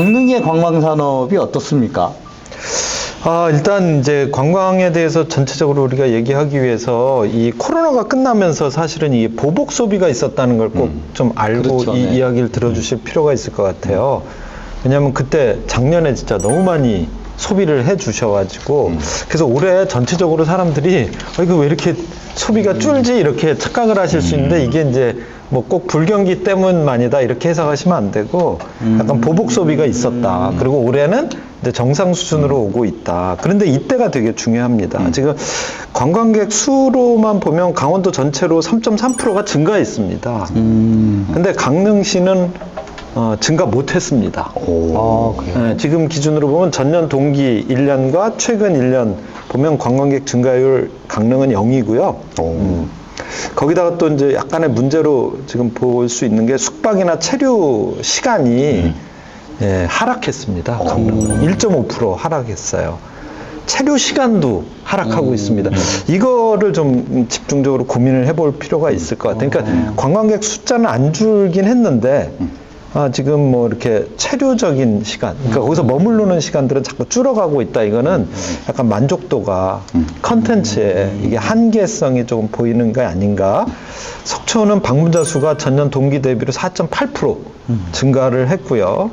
강릉의 관광 산업이 어떻습니까? 아, 일단 이제 관광에 대해서 전체적으로 우리가 얘기하기 위해서 이 코로나가 끝나면서 사실은 이 보복 소비가 있었다는 걸 꼭좀 알고 그렇죠, 이 네. 이야기를 들어주실 필요가 있을 것 같아요. 왜냐하면 그때 작년에 진짜 너무 많이 소비를 해 주셔가지고 그래서 올해 전체적으로 사람들이 어, 이거 왜 이렇게 소비가 줄지? 이렇게 착각을 하실 수 있는데 이게 이제 뭐 꼭 불경기 때문만이다 이렇게 해석하시면 안 되고 약간 보복 소비가 있었다. 그리고 올해는 이제 정상 수준으로 오고 있다. 그런데 이때가 되게 중요합니다. 지금 관광객 수로만 보면 강원도 전체로 3.3%가 증가했습니다. 음. 근데 강릉시는 어, 증가 못했습니다. 아, 그래요? 네, 지금 기준으로 보면 전년 동기 1년과 최근 1년 보면 관광객 증가율 강릉은 0이고요. 음. 거기다가 또 이제 약간의 문제로 지금 볼 수 있는 게 숙박이나 체류 시간이 예, 하락했습니다. 강릉은 1.5% 하락했어요. 체류 시간도 하락하고 있습니다. 이거를 좀 집중적으로 고민을 해볼 필요가 있을 것 같아요. 그러니까 관광객 숫자는 안 줄긴 했는데 아, 지금 뭐 이렇게 체류적인 시간, 그러니까 거기서 머무르는 시간들은 자꾸 줄어가고 있다. 이거는 약간 만족도가 컨텐츠에 이게 한계성이 조금 보이는 게 아닌가. 속초는 방문자 수가 전년 동기 대비로 4.8% 증가를 했고요.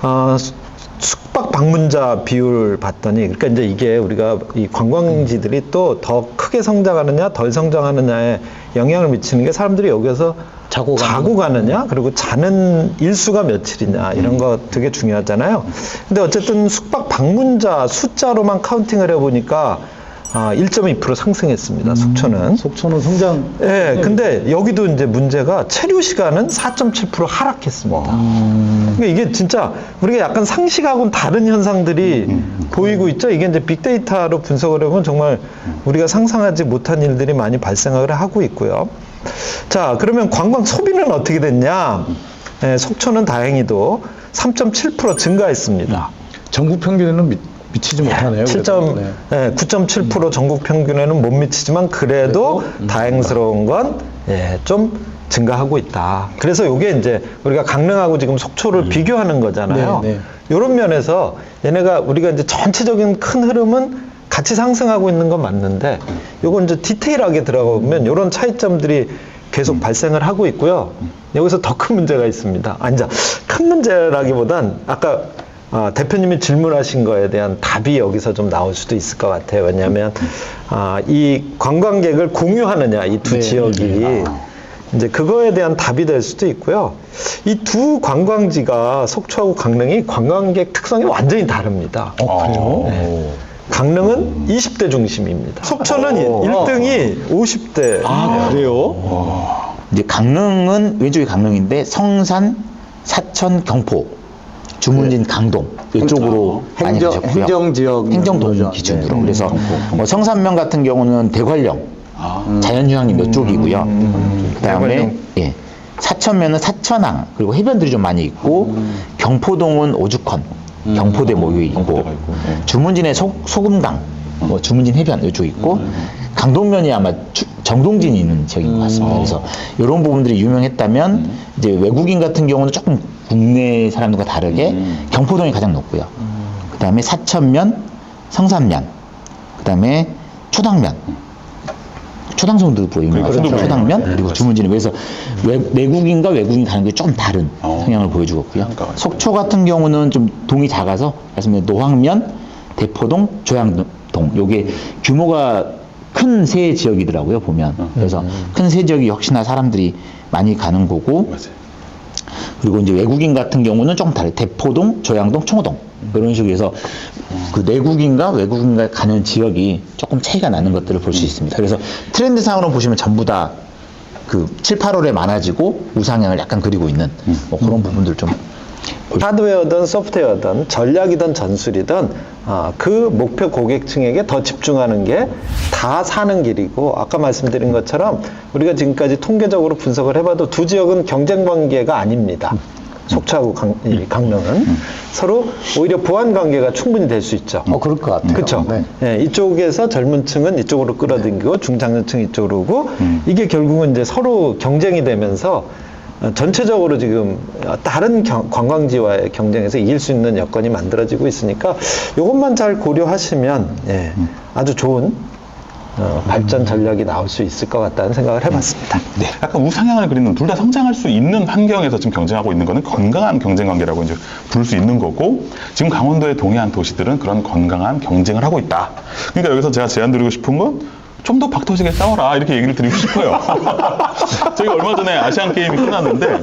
아, 수- 숙박 방문자 비율 봤더니 그러니까 이제 이게 우리가 이 관광지들이 또 더 크게 성장하느냐 덜 성장하느냐에 영향을 미치는 게 사람들이 여기서 자고 자고 가느냐 그리고 자는 일수가 며칠이냐 이런 거 되게 중요하잖아요. 근데 어쨌든 숙박 방문자 숫자로만 카운팅을 해보니까 아, 1.2% 상승했습니다. 속초는. 속초는 성장. 예, 근데 여기도 이제 문제가 체류 시간은 4.7% 하락했습니다. 그러니까 이게 진짜 우리가 약간 상식하고는 다른 현상들이 보이고 있죠. 이게 이제 빅데이터로 분석을 해보면 정말 우리가 상상하지 못한 일들이 많이 발생을 하고 있고요. 자, 그러면 관광 소비는 어떻게 됐냐? 예, 속초는 다행히도 3.7% 증가했습니다. 전국 평균에는 미, 미치지 못하네요. 7점, 그래도. 네. 예, 9.7% 전국 평균에는 못 미치지만 그래도 다행스러운 건 예, 좀 증가하고 있다. 그래서 이게 이제 우리가 강릉하고 지금 속초를 비교하는 거잖아요. 네, 네. 이런 면에서 얘네가 우리가 이제 전체적인 큰 흐름은 같이 상승하고 있는 건 맞는데 요건 이제 디테일하게 들어가 보면 이런 차이점들이 계속 발생을 하고 있고요. 여기서 더 큰 문제가 있습니다. 아니, 자, 큰 문제라기보단 아까 아, 대표님이 질문하신 거에 대한 답이 여기서 좀 나올 수도 있을 것 같아요. 왜냐하면 아, 이 관광객을 공유하느냐 이두 네, 지역이 이제 그거에 대한 답이 될 수도 있고요. 이 두 관광지가 속초하고 강릉이 관광객 특성이 완전히 다릅니다. 어, 그래요? 네. 강릉은 20대 중심입니다. 속초는 오. 1등이 50대. 아, 그래요? 이제 강릉은 왼쪽이 강릉인데 성산, 사천, 경포, 주문진, 강동 이쪽으로 많이 행정- 가셨고요. 행정 지역 행정동 거죠. 기준으로 네. 그래서 뭐 성산면 같은 경우는 대관령, 자연휴양림 이쪽이고요. 그다음에 대관령. 예. 사천면은 사천항 그리고 해변들이 좀 많이 있고 경포동은 오죽헌, 경포대 모여 있고 주문진의 소, 소금강, 뭐 주문진 해변 이쪽 있고 강동면이 아마 주- 정동진이 있는 지역인 것 같습니다. 그래서 이런 부분들이 유명했다면 이제 외국인 같은 경우는 조금 국내 사람들과 다르게 경포동이 가장 높고요. 그다음에 사천면, 성산면, 그다음에 초당면. 초당성도 거죠. 그렇죠. 초당면 네, 그리고 주문진이 그래서 외, 외국인과 외국인이 가는 게 좀 다른 어. 성향을 보여주고 있고요. 있어요. 속초 같은 경우는 좀 동이 작아서 말씀드린 노항면, 대포동, 조양동 요게 규모가 큰 세 지역이더라고요 보면 그래서 큰 세 지역이 역시나 사람들이 많이 가는 거고 맞아요. 그리고 이제 외국인 같은 경우는 조금 다르게 대포동, 조양동, 청호동. 이런 식으로 해서 그 내국인과 외국인과 가는 지역이 조금 차이가 나는 것들을 볼 수 있습니다. 그래서 트렌드상으로 보시면 전부 다 그 7, 8월에 많아지고 우상향을 약간 그리고 있는 뭐 그런 부분들 좀 하드웨어든 소프트웨어든 전략이든 전술이든 아, 그 목표 고객층에게 더 집중하는 게 다 사는 길이고 아까 말씀드린 것처럼 우리가 지금까지 통계적으로 분석을 해봐도 두 지역은 경쟁 관계가 아닙니다. 속초하고 강, 이 강릉은 서로 오히려 보완 관계가 충분히 될 수 있죠. 어, 그럴 것 같아요. 그렇죠. 네. 예, 이쪽에서 젊은 층은 이쪽으로 끌어당기고 중장년층 이쪽으로 오고 음. 이게 결국은 이제 서로 경쟁이 되면서 어, 전체적으로 지금 어, 다른 경- 관광지와의 경쟁에서 이길 수 있는 여건이 만들어지고 있으니까 이것만 잘 고려하시면 예, 아주 좋은 어, 발전 전략이 나올 수 있을 것 같다는 생각을 해봤습니다. 네. 약간 우상향을 그리는 둘 다 성장할 수 있는 환경에서 지금 경쟁하고 있는 거는 건강한 경쟁 관계라고 이제 부를 수 있는 거고 지금 강원도의 동해안 도시들은 그런 건강한 경쟁을 하고 있다. 그러니까 여기서 제가 제안 드리고 싶은 건 좀 더 박터지게 싸워라 이렇게 얘기를 드리고 싶어요. 저희가 얼마 전에 아시안 게임이 끝났는데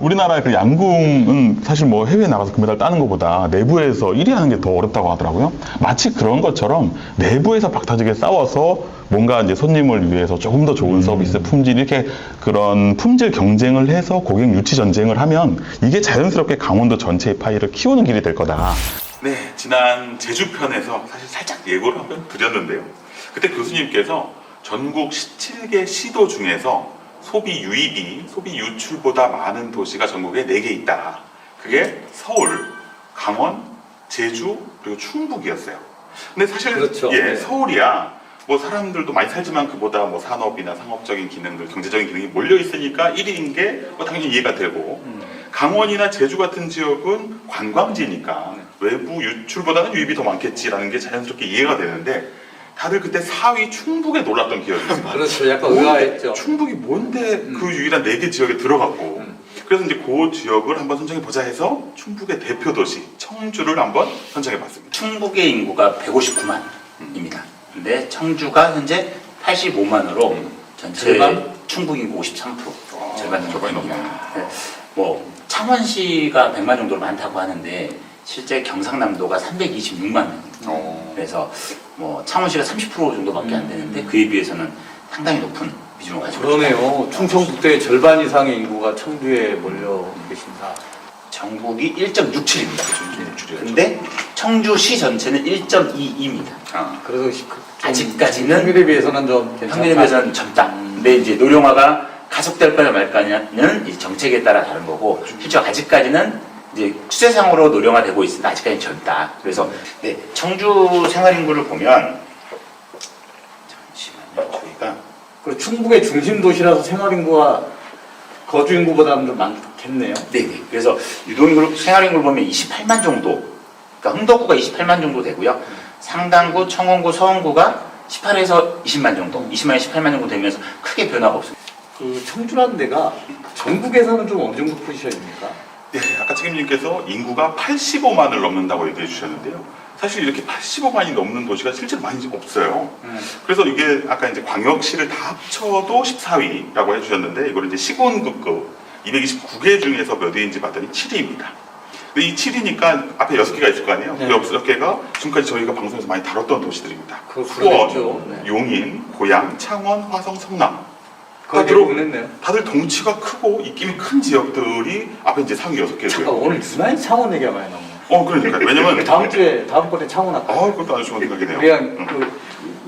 우리나라 그 양궁은 사실 뭐 해외에 나가서 금메달 따는 것보다 내부에서 1위 하는 게 더 어렵다고 하더라고요. 마치 그런 것처럼 내부에서 박터지게 싸워서 뭔가 이제 손님을 위해서 조금 더 좋은 서비스 품질 이렇게 그런 품질 경쟁을 해서 고객 유치 전쟁을 하면 이게 자연스럽게 강원도 전체의 파이를 키우는 길이 될 거다. 네, 지난 제주 편에서 사실 살짝 예고를 한번 드렸는데요. 그때 교수님께서 전국 17개 시도 중에서 소비 유입이 소비 유출보다 많은 도시가 전국에 4개 있다. 그게 서울, 강원, 제주, 그리고 충북이었어요. 근데 사실 그렇죠. 예, 네. 서울이야 뭐 사람들도 많이 살지만 그보다 뭐 산업이나 상업적인 기능들, 경제적인 기능이 몰려 있으니까 1위인 게 뭐 당연히 이해가 되고 강원이나 제주 같은 지역은 관광지니까 외부 유출보다는 유입이 더 많겠지라는 게 자연스럽게 이해가 되는데 다들 그때 4위 충북에 놀랐던 기억이 있어요. 그렇죠. 약간 의아했죠. 충북이 뭔데 그 유일한 네개 지역에 들어갔고 그래서 이제 그 지역을 한번 선정해 보자 해서 충북의 대표 도시 청주를 한번 선정해 봤습니다. 충북의 인구가 159만입니다. 근데 청주가 현재 85만으로 전체 절반? 충북 인구 53% 절반 정도 절반이. 넘네. 네. 뭐 창원시가 100만 정도로 많다고 하는데 실제 경상남도가 326만 명입니다. 어. 그래서 뭐 창원시가 30% 정도밖에 안 되는데 그에 비해서는 상당히 높은 비중을 가지고 있다. 그러네요. 충청북도의 절반 이상의 인구가 청주에 몰려 계신다. 전국이 1.67입니다. 근데 청주시 전체는 1.22입니다. 아, 그래서 시- 그- 좀 아직까지는 평균에 비해서는 좀 괜찮다. 평균에 비해서는 젊다. 근데 이제 노령화가 가속될 거냐 말 거냐는 이 정책에 따라 다른 거고 실제 아직까지는 이제 추세상으로 노령화되고 있으나 아직까지는 젊다. 그래서 네, 청주 생활 인구를 보면 잠시만요. 저희가 그리고 충북의 중심 도시라서 생활 인구가 거주 인구보다는 좀 많겠네요. 네 네. 그래서 유동인구 생활인구를 보면 28만 정도. 그러니까 흥덕구가 28만 정도 되고요. 상당구, 청원구, 서원구가 18에서 20만 정도, 20만에서 18만 정도 되면서 크게 변화가 없습니다. 그 청주라는 데가 전국에서는 좀 어느 정도 포지션입니까? 네, 아까 책임님께서 인구가 85만을 넘는다고 얘기해 주셨는데요. 사실 이렇게 85만이 넘는 도시가 실제로 많이 없어요. 그래서 이게 아까 이제 광역시를 다 합쳐도 14위라고 해주셨는데 이걸 이제 시군급급 229개 중에서 몇 위인지 봤더니 7위입니다. 근데 이 7위니까 앞에 6개가 있을 거 아니에요? 네. 그 6개가 지금까지 저희가 방송에서 많이 다뤘던 도시들입니다. 그- 수원. 네. 용인, 고양, 창원, 화성, 성남. 거의 다 들어- 대부분 했네요. 다들 덩치가 크고 입김이 큰 지역들이 앞에 이제 상위 6개고요. 잠깐 오늘 유난히 창원 얘기가 많이 나오네. 어, 그러니까 왜냐면 다음 주에 다음 번에 창원 할까? 아, 그것도 아주 좋은 생각이네요. 그냥 음. 그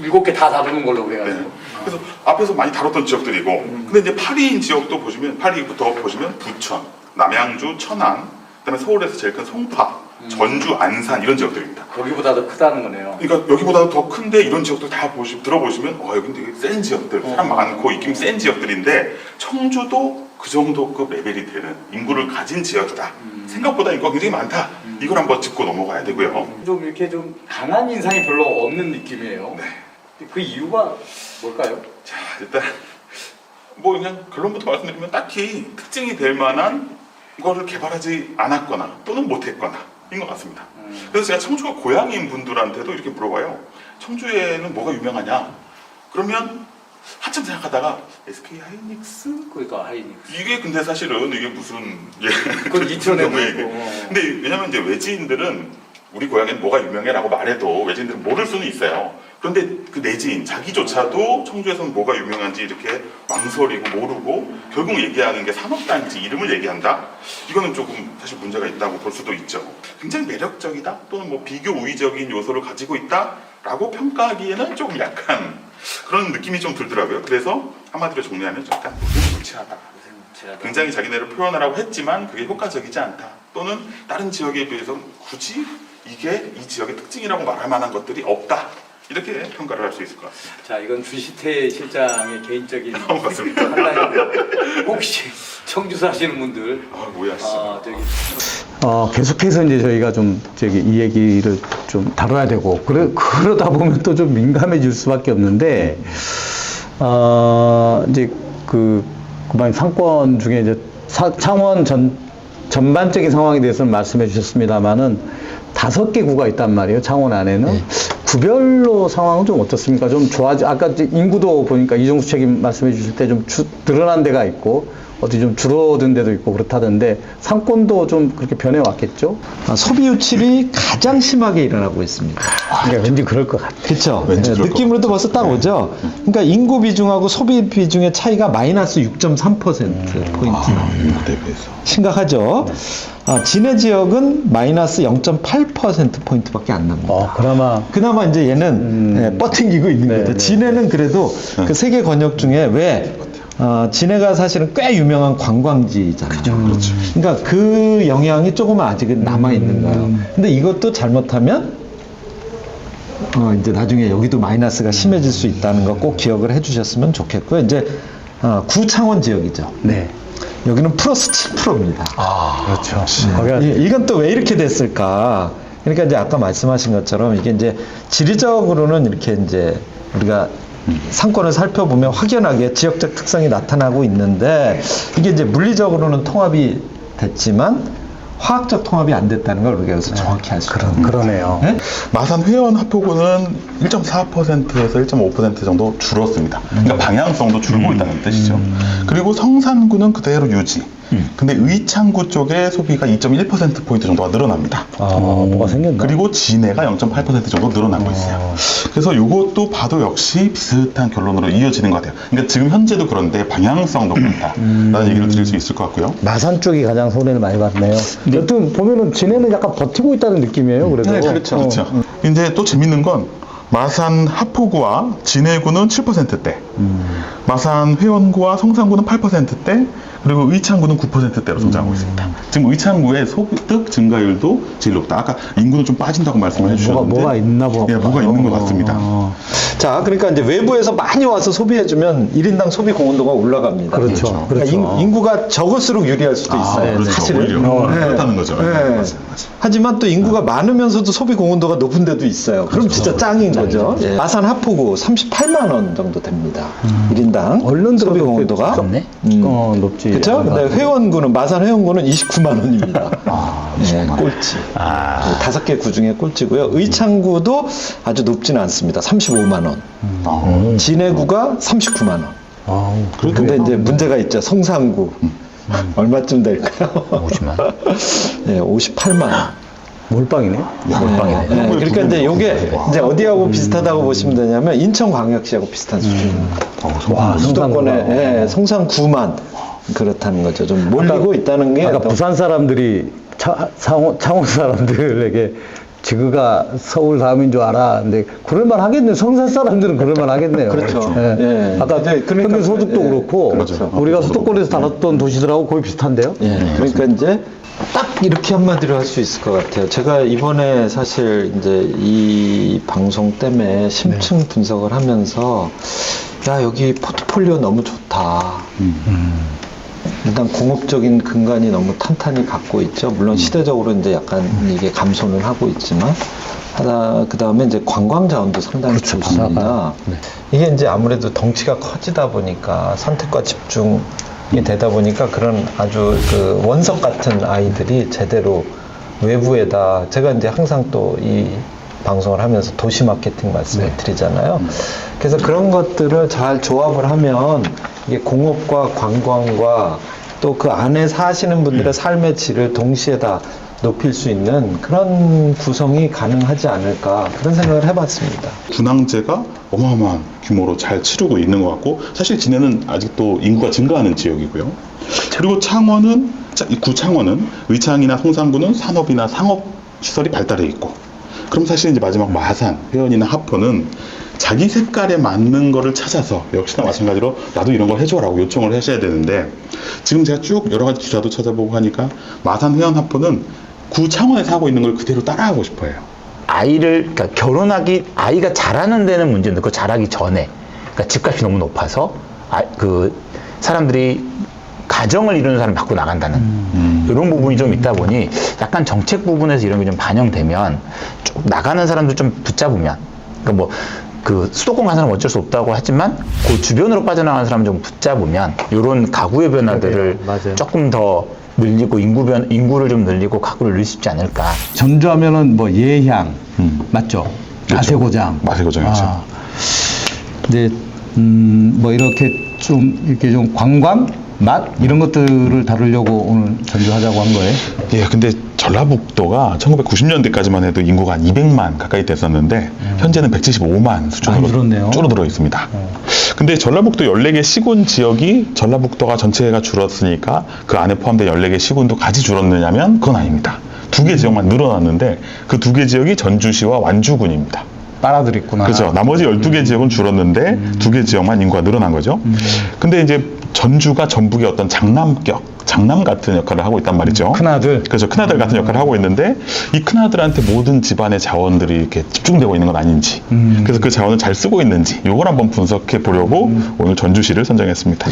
일곱 개 다 다루는 걸로 네. 그래가지고. 그래서 앞에서 많이 다뤘던 지역들이고, 근데 이제 8위인 지역도 보시면 8위부터 보시면 부천, 남양주, 천안, 그다음에 서울에서 제일 큰 송파, 전주, 안산 이런 지역들입니다. 거기보다 더 크다는 거네요. 그러니까 여기보다 더 큰데 이런 지역들 다 보시 들어보시면 어 여기 되게 센 지역들 사람 어. 많고 입김 센 지역들인데 청주도 그 정도급 레벨이 되는 인구를 가진 지역이다. 생각보다 인구가 굉장히 많다. 이걸 한번 짚고 넘어가야 되고요. 좀 이렇게 좀 강한 인상이 별로 없는 느낌이에요. 그 이유가 뭘까요? 자 일단 뭐 그냥 결론부터 말씀드리면 딱히 특징이 될 만한 거를 개발하지 않았거나 또는 못했거나 인것 같습니다. 그래서 제가 청주가 고향인 분들한테도 이렇게 물어봐요. 청주에는 뭐가 유명하냐? 그러면 한참 생각하다가 SK 하이닉스 그러니까 하이닉스. 이게 근데 사실은 이게 무슨 예. 그건 너무 얘기. 있고. 근데 왜냐면 이제 외지인들은 우리 고향엔 뭐가 유명해라고 말해도 외지인들은 모를 수는 있어요. 그런데 그 내지인 자기조차도 청주에서는 뭐가 유명한지 이렇게 망설이고 모르고 결국 얘기하는 게 산업단지 이름을 얘기한다. 이거는 조금 사실 문제가 있다고 볼 수도 있죠. 굉장히 매력적이다 또는 뭐 비교 우위적인 요소를 가지고 있다라고 평가하기에는 조금 약간 그런 느낌이 좀 들더라고요. 그래서 한마디로 정리하면 약간 무시하다. 굉장히 자기네를 표현하라고 했지만 그게 효과적이지 않다. 또는 다른 지역에 비해서 굳이 이게 이 지역의 특징이라고 말할 만한 것들이 없다. 이렇게 평가를 할 수 있을 것 같습니다. 자, 이건 주시태 실장의 개인적인 맞습니다. 판단이고 혹시 청주 사시는 분들 아, 오해하시죠. 아, 저기 어, 계속해서 이제 저희가 좀 저기 이 얘기를 좀 다뤄야 되고 그러, 그러다 보면 또 좀 민감해질 수밖에 없는데 어, 이제 그 그만 상권 중에 이제 사- 창원 전 전반적인 상황에 대해서는 말씀해 주셨습니다만은 다섯 개 구가 있단 말이에요 창원 안에는 구별로 상황은 좀 어떻습니까? 좀 좋아지 아까 인구도 보니까 이종수 책임 말씀해 주실 때 좀 늘어난 데가 있고 어디 좀 줄어든 데도 있고 그렇다던데 상권도 좀 그렇게 변해 왔겠죠? 아, 소비 유출이 가장 심하게 일어나고 있습니다. 그러니까 왠지 그럴 것 같아요. 그렇죠. 왠지 그럴 느낌으로도 벌써 딱 오죠. 그러니까 인구 비중하고 소비 비중의 차이가 마이너스 6.3% 포인트. 인구 대비해서. 심각하죠. 아, 진해 지역은 마이너스 0.8% 포인트밖에 안 납니다. 어, 그나마 그나마 이제 얘는 예, 뻗팅기고 있는 네, 거죠. 네, 진해는 그래도 그 세계 권역 중에 왜 어, 진해가 사실은 꽤 유명한 관광지잖아요. 그렇죠. 그러니까 그 영향이 조금은 아직은 남아 있는 거예요. 근데 이것도 잘못하면 어, 이제 나중에 여기도 마이너스가 심해질 수 있다는 거 꼭 기억을 해주셨으면 좋겠고요. 이제 어, 구창원 지역이죠. 네. 여기는 플러스 7%입니다. 그렇죠. 거기가 이- 이건 또 왜 이렇게 됐을까? 그러니까 이제 아까 말씀하신 것처럼 이게 이제 지리적으로는 이렇게 이제 우리가 상권을 살펴보면 확연하게 지역적 특성이 나타나고 있는데 이게 이제 물리적으로는 통합이 됐지만 화학적 통합이 안 됐다는 걸 우리가 여기서 정확히 알수 있는 그러네요. 네? 마산 회원 합포구는 1.4%에서 1.5% 정도 줄었습니다. 그러니까 방향성도 줄고 있다는 뜻이죠. 그리고 성산구는 그대로 유지. 근데 의창구 쪽에 소비가 2.1%포인트 정도가 늘어납니다. 아, 뭐가 생겼나? 그리고 진해가 0.8% 정도 늘어나고 있어요. 그래서 이것도 봐도 역시 비슷한 결론으로 이어지는 것 같아요. 그러니까 지금 현재도 그런데 방향성도 그렇다라는 얘기를 드릴 수 있을 것 같고요. 마산 쪽이 가장 손해를 많이 봤네요. 여튼 보면은 진해는 약간 버티고 있다는 느낌이에요. 그래도. 네, 그렇죠. 어. 그렇죠. 이제 또 재밌는 건 마산 하포구와 진해구는 7%대, 마산 회원구와 성산구는 8%대, 그리고 의창구는 9%대로 성장하고 있습니다. 지금 의창구의 소득 증가율도 제일 높다. 아까 인구는 좀 빠진다고 말씀을 해주셨는데 뭐가 있나 봐. 예, 뭐가 있는 것 같습니다. 어. 자, 그러니까 이제 외부에서 많이 와서 소비해주면 1인당 소비 공헌도가 올라갑니다. 그렇죠. 그러니까 그렇죠. 인, 구가 적을수록 유리할 수도 아, 있어요. 그렇죠. 사실은. 오히려. 네. 그렇다는 거죠. 네, 네. 맞아요, 맞아요. 하지만 또 인구가 많으면서도 소비 공헌도가 높은 데도 있어요. 그럼 진짜 짱인 거죠. 예. 마산 하포구 38만 원 정도 됩니다. 음. 1인당 얼른 소비 들어도 공헌도가. 높네. 음. 어, 높지. 그렇죠? 근데 회원구는 마산 회원구는 29만 원입니다. 아, 네, 꼴찌. 네, 다섯 개 구 중에 꼴찌고요. 의창구도 아주 높지는 않습니다. 35만 원. 아, 진해구가 39만 원. 아우, 근데 이제 문제가 있죠. 성산구. 음. 얼마쯤 될까요? 50만. 네, 58만 원. 몰빵이네. 몰빵이네. 네, 그러니까 이제 요게 이제 어디하고 비슷하다고 보시면 되냐면 인천광역시하고 비슷한 수준입니다. 와, 수도권에. 예, 성산구만 그렇다는 거죠. 좀 몰리고 있다는 게 아까 어떤- 부산 사람들이 차, 창원, 창원 사람들에게 지그가 서울 다음인 줄 알아. 근데 그럴만 하겠네. 성산 사람들은 그럴만 하겠네요. 그렇죠. 예. 예. 아까 이제 그러니까 평균 소득도 예. 그렇고 그렇죠. 우리가 수도권에서 다뤘던 도시들하고 거의 비슷한데요. 예, 그러니까 이제 딱 이렇게 한마디로 할 수 있을 것 같아요. 제가 이번에 사실 이제 이 방송 때문에 심층 분석을 하면서 야 여기 포트폴리오 너무 좋다. 일단 공업적인 근간이 너무 탄탄히 갖고 있죠. 물론 시대적으로 이제 약간 이게 감소는 하고 있지만 하다 그 다음에 이제 관광 자원도 상당히 좋습니다. 이게 이제 아무래도 덩치가 커지다 보니까 선택과 집중이 되다 보니까 그런 아주 그 원석 같은 아이들이 제대로 외부에다 제가 이제 항상 또 이 방송을 하면서 도시 마케팅 말씀을 드리잖아요. 그래서 그런 것들을 잘 조합을 하면 이게 공업과 관광과 또 그 안에 사시는 분들의 삶의 질을 동시에 다 높일 수 있는 그런 구성이 가능하지 않을까 그런 생각을 해봤습니다. 분황제가 어마어마한 규모로 잘 치르고 있는 것 같고 사실 진해는 아직도 인구가 증가하는 지역이고요. 그리고 창원은 구창원은 의창이나 성산구는 산업이나 상업 시설이 발달해 있고 그럼 사실 이제 마지막 마산, 회원이나 하포는 자기 색깔에 맞는 거를 찾아서 역시나 마찬가지로 나도 이런 걸 해줘라고 요청을 하셔야 되는데 지금 제가 쭉 여러 가지 기사도 찾아보고 하니까 마산 회원 하포는 구 창원에서 하고 있는 걸 그대로 따라하고 싶어요. 아이를 그러니까 결혼하기 아이가 자라는 데는 문제인데 그 자라기 전에. 그러니까 집값이 너무 높아서 아, 그 사람들이 가정을 이루는 사람이 밖으로 나간다는 이런 부분이 좀 있다 보니 약간 정책 부분에서 이런 게 좀 반영되면 좀 나가는 사람들 좀 붙잡으면. 그러니까 뭐 그 수도권 가는 사람 어쩔 수 없다고 하지만 그 주변으로 빠져나가는 사람 좀 붙잡으면 이런 가구의 변화들을 맞아요. 조금 더 늘리고 인구 변 인구를 좀 늘리고 가구를 늘릴 수 있지 않을까. 전주하면은 뭐 예향 맞죠? 마세고장. 마세고장이죠. 아, 이제 음, 뭐 이렇게 좀 이렇게 좀 관광 맛 이런 것들을 다루려고 오늘 전주하자고 한 거예요. 예, 근데 전라북도가 1990년대까지만 해도 인구가 한 200만 가까이 됐었는데 현재는 175만 수준으로. 줄어들어 있습니다. 근데 전라북도 14개 시군 지역이 전라북도가 전체가 줄었으니까 그 안에 포함된 14개 시군도 같이 줄었느냐면 그건 아닙니다. 두 개 지역만 늘어났는데 그 두 개 지역이 전주시와 완주군입니다. 빨아들였 구나. 그렇죠. 나머지 12개 지역은 줄었는데 두 개 지역만 인구가 늘어난 거죠. 근데 이제 전주가 전북의 어떤 장남격, 장남 같은 역할을 하고 있단 말이죠. 큰아들. 그래서 큰아들 같은 역할을 하고 있는데 이 큰아들한테 모든 집안의 자원들이 이렇게 집중되고 있는 건 아닌지 그래서 그 자원을 잘 쓰고 있는지 이걸 한번 분석해 보려고 오늘 전주시를 선정했습니다.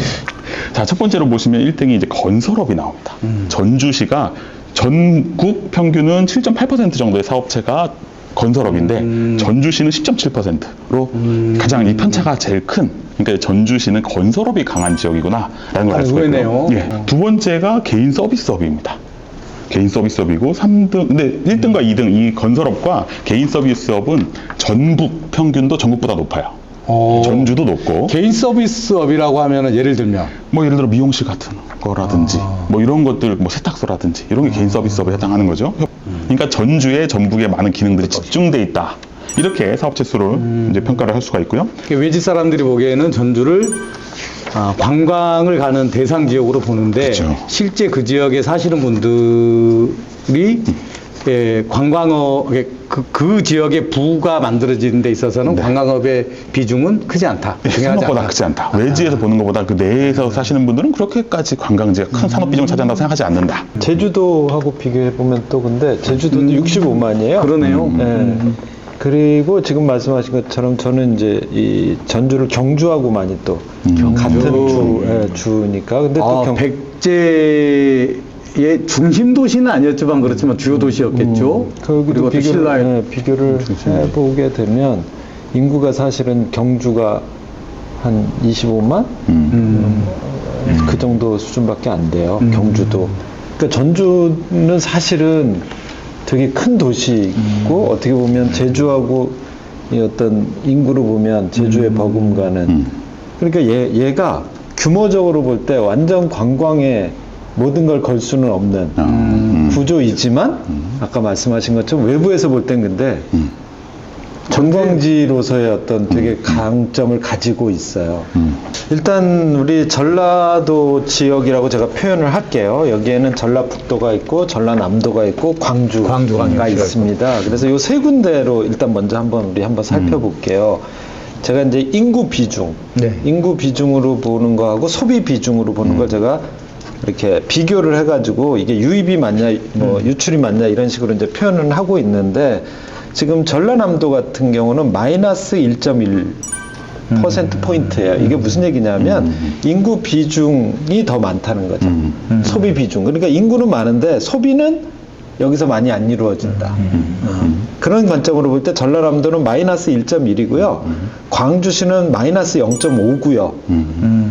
자, 첫 번째로 보시면 1등이 이제 건설업이 나옵니다. 전주시가 전국 평균은 7.8% 정도의 사업체가 건설업인데 전주시는 10.7%로 가장 이 편차가 제일 큰 그러니까 전주시는 건설업이 강한 지역이구나라는 걸 알 수가 있고요. 의외네요. 예. 두 번째가 개인 서비스업입니다. 개인 서비스업이고 3등 근데 1등과 2등 이 건설업과 개인 서비스업은 전북 평균도 전국보다 높아요. 어, 전주도 높고 개인 서비스업이라고 하면은 예를 들면 뭐 예를 들어 미용실 같은 거라든지 뭐 이런 것들 뭐 세탁소라든지 이런 게 개인 서비스업에 해당하는 거죠. 그러니까 전주에 전북에 많은 기능들이 집중돼 있다. 이렇게 사업체 수를 이제 평가를 할 수가 있고요. 외지 사람들이 보기에는 전주를 아, 관광을 가는 대상 지역으로 보는데 그렇죠. 실제 그 지역에 사시는 분들이 예, 관광업 그, 그 지역의 부가 만들어지는 데 있어서는 관광업의 비중은 크지 않다. 네, 중요하지 생각보다 않다. 크지 않다. 외지에서 보는 것보다 그 내에서 사시는 분들은 그렇게까지 관광지가 큰 산업 비중을 차지한다고 생각하지 않는다. 제주도하고 비교해 보면 또 근데 제주도도 65만이에요. 그러네요. 네. 그리고 지금 말씀하신 것처럼 저는 이제 이 전주를 경주하고 많이 또 같은 주, 예, 주니까 근데 또 아, 경, 백제 의 중심 도시는 아니었지만 그렇지만 주요 도시였겠죠. 그리고 그리고 또 비교를, 신라의 예, 비교를 해보게 되면 인구가 사실은 경주가 한 25만 음. 그 정도 수준밖에 안 돼요. 경주도. 그러니까 전주는 사실은 되게 큰 도시고 어떻게 보면 제주하고 이 어떤 인구로 보면 제주의 버금가는 그러니까 얘, 얘가 규모적으로 볼 때 완전 관광에 모든 걸 걸 수는 없는 음. 구조이지만 아까 말씀하신 것처럼 외부에서 볼 땐 근데 관광지로서의 어떤 되게 강점을 가지고 있어요. 일단 우리 전라도 지역이라고 제가 표현을 할게요. 여기에는 전라북도가 있고 전라남도가 있고 광주가 광주가 있습니다. 그래서 이세 군데로 일단 먼저 한번 우리 한번 살펴볼게요. 제가 이제 인구 비중, 네. 인구 비중으로 보는 거하고 소비 비중으로 보는 걸 제가 이렇게 비교를 해가지고 이게 유입이 맞냐, 뭐 유출이 맞냐 이런 식으로 이제 표현을 하고 있는데 지금 전라남도 같은 경우는 마이너스 1.1 퍼센트 포인트예요. 이게 무슨 얘기냐면 인구 비중이 더 많다는 거죠. 소비 비중. 그러니까 인구는 많은데 소비는 여기서 많이 안 이루어진다. 어. 그런 관점으로 볼 때 전라남도는 마이너스 1.1이고요. 광주시는 마이너스 0.5고요.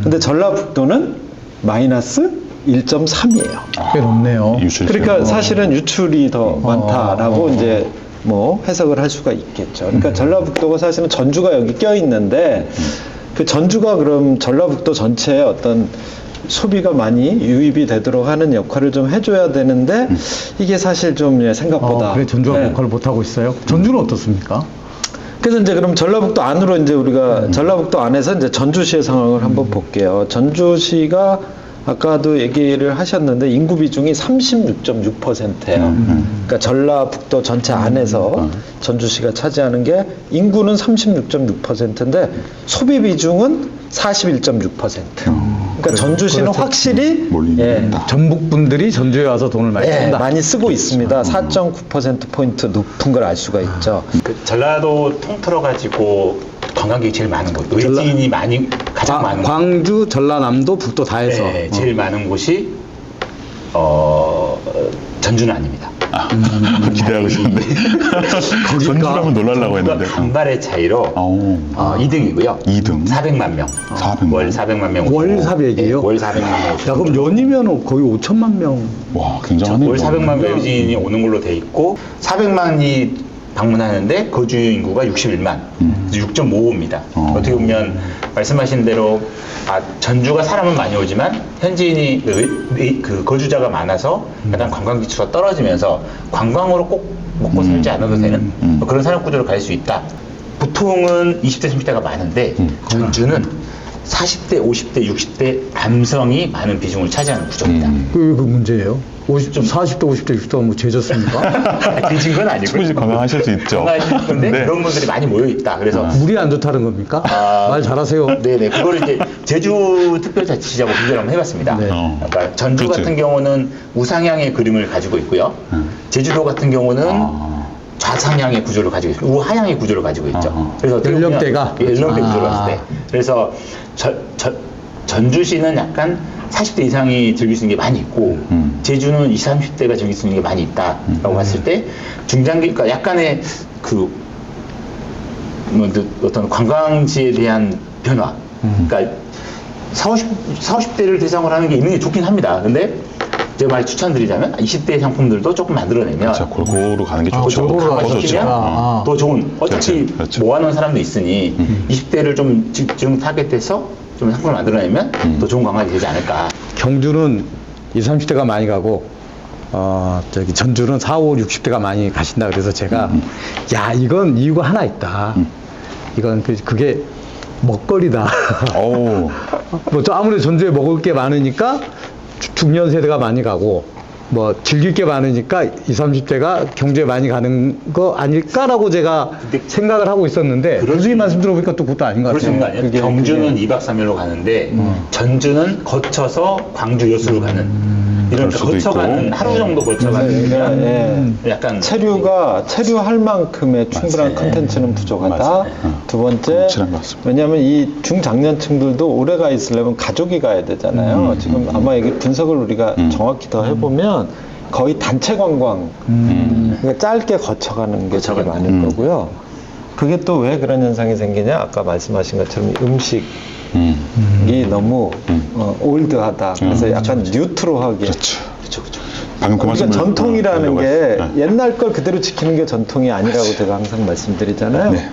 근데 전라북도는 마이너스 1.3이에요. 꽤 높네요. 유출 그러니까 사실은 유출이 더 많다라고 이제 뭐 해석을 할 수가 있겠죠. 그러니까 전라북도가 사실은 전주가 여기 껴 있는데 그 전주가 그럼 전라북도 전체에 어떤 소비가 많이 유입이 되도록 하는 역할을 좀 해줘야 되는데 이게 사실 좀 예, 생각보다 어, 그래 전주가 네. 역할을 못 하고 있어요. 전주는 어떻습니까? 그래서 이제 그럼 전라북도 안으로 이제 우리가 전라북도 안에서 이제 전주시의 상황을 한번 볼게요. 전주시가 아까도 얘기를 하셨는데 인구 비중이 36.6%예요. 그러니까 전라북도 전체 안에서 전주시가 차지하는 게 인구는 36.6%인데 소비 비중은 41.6%. 그러니까 전주시는 확실히 몰리는 예. 전북 분들이 전주에 와서 돈을 많이 예, 쓴다. 많이 쓰고 있습니다. 4.9% 포인트 높은 걸 알 수가 있죠. 그 전라도 통틀어 가지고 관광객이 제일 많은 곳, 외지인이 많이 가장 아, 많은 곳. 광주, 전라남도, 북도 다 해서. 네, 제일 많은 곳이 어, 전주는 아닙니다. 아, 기대하고 있었는데. 전주라면 놀라려고 했는데. 간발의 차이로 어. 어, 2등이고요. 2등? 400만 명. 400만 월 400만 명. 월 오시고. 400 이요? 네, 월 400만 명. 야. 그럼 연이면 거의 5천만 명. 와, 굉장하네요. 월 400만 외지인이 오는 걸로 돼 있고 400만이 방문하는데 거주 인구가 61만, 6.55입니다. 어. 어. 떻게 보면 말씀하신 대로 아, 전주가 사람은 많이 오지만 현지인이 그, 의- 그 거주자가 많아서 약간 관광 기초가 떨어지면서 관광으로 꼭 먹고 살지 않아도 되는 음. 그런 산업 구조를 가질 수 있다. 보통은 20대, 30대가 많은데 전주는 40대, 50대, 60대 남성이 많은 비중을 차지하는 구조입니다. 음. 그게 그 문제예요. 50, 40대, 50대, 60대가 뭐 죄졌습니까? 뒤진 건 아니고 충분히 건강하실 수 있죠. 건강하실 건데 네. 그런 분들이 많이 모여 있다. 그래서 물이 안 좋다는 겁니까? 아, 말 잘하세요. 네네 그거를 이제 제주 특별자치시하고 비교를 한번 해봤습니다. 네. 어. 그러니까 전주 그렇지. 같은 경우는 우상향의 그림을 가지고 있고요. 음. 제주도 같은 경우는 아. 좌상향의 구조를 가지고 있고 우하향의 구조를 가지고 있죠. 아하. 그래서 어떻게 보면 연령대가? 예, 연령대 아. 구조로 봤을 때 그래서 저, 저, 전주시는 약간 40대 이상이 즐길 수 있는 게 많이 있고 음. 제주는 20, 30대가 즐길 수 있는 게 많이 있다라고 봤을 때 중장기 그러니까 약간의 그 뭐, 그 어떤 관광지에 대한 변화. 그러니까 40, 40, 50대를 대상으로 하는 게 있는 게 좋긴 합니다. 근데 제가 많이 추천드리자면 20대 상품들도 조금 만들어내면 그렇죠. 골고루 가는 게 아, 좋죠. 골고루 더 가는 게 좋죠. 시키면 아. 더 좋은 어차피 그렇죠, 그렇죠. 모아놓은 사람도 있으니 20대를 좀 집중 타겟해서 좀 상품을 만들어내면 음. 더 좋은 관광이 되지 않을까. 경주는 20, 30대가 많이 가고 어, 저기 전주는 4, 5, 60대가 많이 가신다 그래서 제가 야 이건 이유가 하나 있다. 이건 그, 그게 먹거리다. 어우, 뭐저 아무래도 전주에 먹을 게 많으니까 주- 중년 세대가 많이 가고 뭐 즐길 게 많으니까 20, 30대가 경주에 많이 가는 거 아닐까라고 제가 생각을 하고 있었는데 그럴 교수님 말씀 들어보니까 또 그것도 아닌 것 그럴 수 있는 거 같아요. 아니에요? 경주는 2박 3일로 가는데 전주는 거쳐서 광주 여수로 가는 이런 그럴 수도 거쳐가는 있고. 하루 정도 거쳐가니까 예, 예. 약간 체류가 체류할 만큼의 충분한. 컨텐츠는 부족하다. 맞아요. 두 번째. 왜냐하면 이 중장년층들도 오래 가 있으려면 가족이 가야 되잖아요. 지금 아마 이게 분석을 우리가 음. 정확히 더 해보면 거의 단체 관광, 음. 그러니까 짧게 거쳐가는 게 되게 거쳐가는 많을 음. 거고요. 그게 또 왜 그런 현상이 생기냐? 아까 말씀하신 것처럼 음식 이 음. 너무 음. 어, 올드하다. 그래서 음. 약간 뉴트로하게. 그렇죠. 그렇죠, 그렇죠. 방금 그 그러니까 전통이라는 어, 게 네. 옛날 걸 그대로 지키는 게 전통이 아니라고 제가 항상 말씀드리잖아요. 네.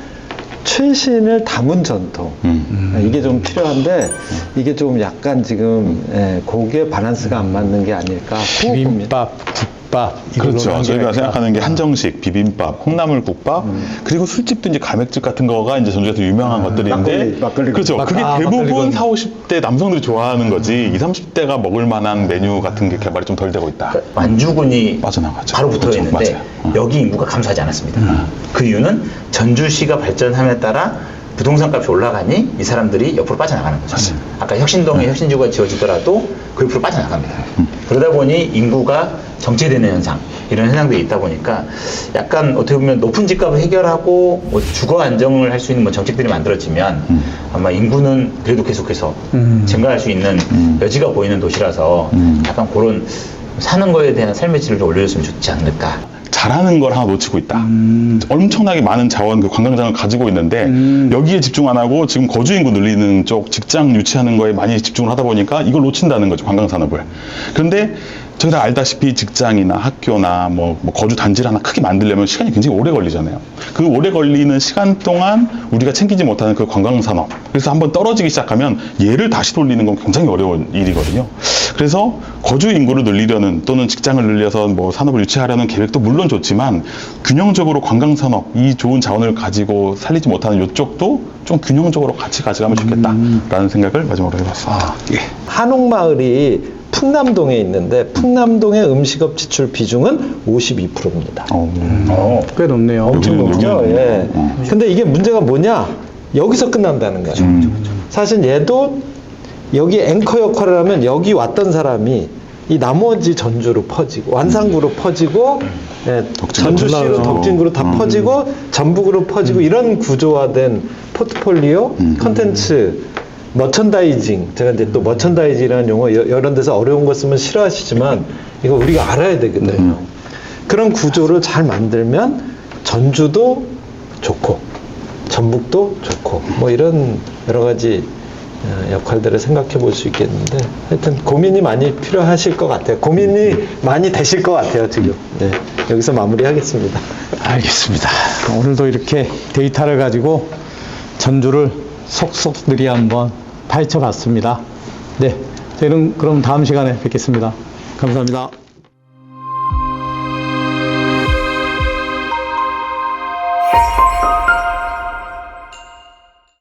최신을 담은 전통. 음. 이게 좀 필요한데 이게 좀 약간 지금 예, 고기의 밸런스가 안 맞는 게 아닐까. 비빔밥, 국밥 그렇죠. 한 저희가 생각하는 게 한정식, 비빔밥, 콩나물 국밥, 그리고 술집도 이제 가맥집 같은 거가 이제 전주에서 유명한 것들인데, 막걸리, 막걸리 그렇죠. 막- 그게 아, 대부분 막걸리건. 4, 50대 남성들이 좋아하는 거지, 20, 30대가 먹을 만한 메뉴 같은 게 개발이 좀 덜 되고 있다. 그러니까 완주군이 빠져나가죠. 바로 붙어 그렇죠, 있는데 맞아요. 어. 여기 인구가 감소하지 않았습니다. 그 이유는 전주시가 발전함에 따라 부동산 값이 올라가니 이 사람들이 옆으로 빠져나가는 거죠. 맞습니다. 아까 혁신동에 혁신지구가 지어지더라도 그 옆으로 빠져나갑니다. 그러다 보니 인구가 정체되는 현상 이런 현상들이 있다 보니까 약간 어떻게 보면 높은 집값을 해결하고 뭐 주거 안정을 할 수 있는 뭐 정책들이 만들어지면 아마 인구는 그래도 계속해서 음. 증가할 수 있는 음. 여지가 보이는 도시라서 음. 약간 그런 사는 거에 대한 삶의 질을 좀 올려줬으면 좋지 않을까. 잘하는 걸 하나 놓치고 있다. 음. 엄청나게 많은 자원, 그 관광장을 가지고 있는데 음. 여기에 집중 안 하고 지금 거주 인구 늘리는 쪽, 직장 유치하는 거에 많이 집중을 하다 보니까 이걸 놓친다는 거죠, 관광 산업을. 그런데 저희 다 알다시피 직장이나 학교나 뭐, 뭐 거주 단지를 하나 크게 만들려면 시간이 굉장히 오래 걸리잖아요. 그 오래 걸리는 시간 동안 우리가 챙기지 못하는 그 관광 산업. 그래서 한번 떨어지기 시작하면 얘를 다시 돌리는 건 굉장히 어려운 일이거든요. 그래서 거주 인구를 늘리려는 또는 직장을 늘려서 뭐 산업을 유치하려는 계획도 물론 좋지만 균형적으로 관광 산업 이 좋은 자원을 가지고 살리지 못하는 이쪽도 좀 균형적으로 같이 가져가면 좋겠다라는 생각을 마지막으로 해봤습니다. 예. 한옥마을이 풍남동에 있는데 풍남동의 음식업 지출 비중은 52%입니다. 어, 꽤 높네요. 엄청 여기는 높죠. 여기는 예. 근데 이게 문제가 뭐냐? 여기서 끝난다는 거죠. 음. 사실 얘도 여기 앵커 역할을 하면 여기 왔던 사람이 이 나머지 전주로 퍼지고 완산구로 퍼지고 예, 전주시로. 덕진구로 다 퍼지고 전북으로 퍼지고 이런 구조화된 포트폴리오 컨텐츠 머천다이징 제가 이제 또 머천다이징이라는 용어 여- 여러 데서 어려운 거 쓰면 싫어하시지만 이거 우리가 알아야 되거든요. 그런 구조를 잘 만들면 전주도 좋고 전북도 좋고 뭐 이런 여러 가지 어, 역할들을 생각해 볼 수 있겠는데 하여튼 고민이 많이 필요하실 것 같아요. 고민이 많이 되실 것 같아요 지금. 네, 여기서 마무리하겠습니다. 알겠습니다. 오늘도 이렇게 데이터를 가지고 전주를 속속들이 한번 파헤쳐 봤습니다. 네. 저희는 그럼 다음 시간에 뵙겠습니다. 감사합니다.